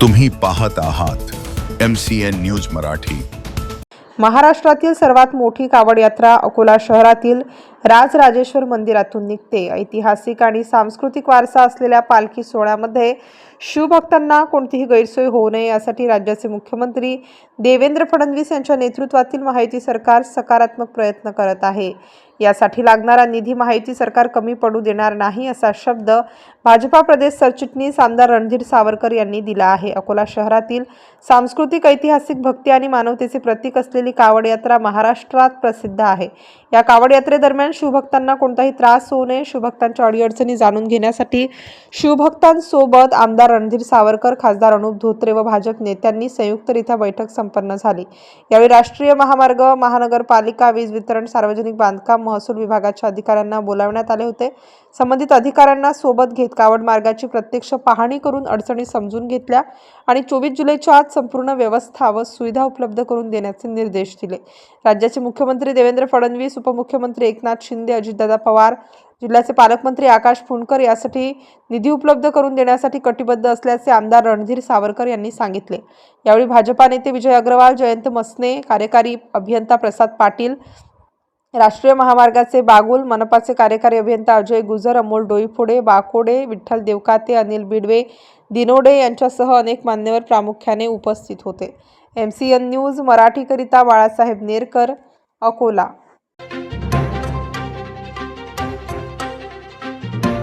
तुम्ही पाहत आहात M C N news Marathi. महाराष्ट्रातील सर्वात मोठी कावड यात्रा अकोला शहरातील राजराजेश्वर मंदिरातून निघते. ऐतिहासिक आणि सांस्कृतिक वारसा असलेल्या पालखी सोहळ्यामध्ये शिवभक्तांना कोणतीही गैरसोय होऊ नये यासाठी राज्याचे मुख्यमंत्री देवेंद्र फडणवीस यांच्या नेतृत्वातील माहिती सरकार सकारात्मक प्रयत्न करत आहे. यासाठी लागणारा निधी माहिती सरकार कमी पडू देणार नाही असा शब्द भाजपा प्रदेश सरचिटणीस आमदार रणधीर सावरकर यांनी दिला आहे. अकोला शहरातील सांस्कृतिक ऐतिहासिक भक्ती आणि मानवतेचे प्रतीक असलेली कावड यात्रा महाराष्ट्रात प्रसिद्ध आहे. या कावड यात्रेदरम्यान शिवभक्तांना कोणताही त्रास होऊ नये. शिवभक्तांच्या अडीअडचणी जाणून घेण्यासाठी शिवभक्तांसोबत आमदार रणधीर सावरकर खासदार अनुप धोत्रे व भाजप नेत्यांनी संयुक्तरित्या बैठक संपन्न झाली. यावेळी राष्ट्रीय महामार्ग महानगरपालिका वीज वितरण सार्वजनिक बांधकाम महसूल विभागाच्या अधिकाऱ्यांना बोलावण्यात आले होते. संबंधित अधिकाऱ्यांना सोबत घेत कावड मार्गाची प्रत्यक्ष पाहणी करून अडचणी समजून घेतल्या आणि चोवीस जुलैच्या आत संपूर्ण व्यवस्था व सुविधा उपलब्ध करून देण्याचे निर्देश दिले. राज्याचे मुख्यमंत्री देवेंद्र फडणवीस उपमुख्यमंत्री एकनाथ शिंदे अजितदादा पवार जिल्ह्याचे पालकमंत्री आकाश फुंडकर यासाठी निधी उपलब्ध करून देण्यासाठी कटिबद्ध असल्याचे आमदार रणधीर सावरकर यांनी सांगितले. यावेळी भाजपा नेते विजय अग्रवाल जयंत मसने कार्यकारी अभियंता प्रसाद पाटील राष्ट्रीय महामार्गाचे बागुल मनपाचे कार्यकारी अभियंता अजय गुजर अमोल डोईफोडे बाकोडे विठ्ठल देवकाते अनिल बिडवे दिनोडे यांच्यासह अनेक मान्यवर प्रामुख्याने उपस्थित होते. एम सी एन न्यूज मराठीकरिता बाळासाहेब नेरकर अकोला.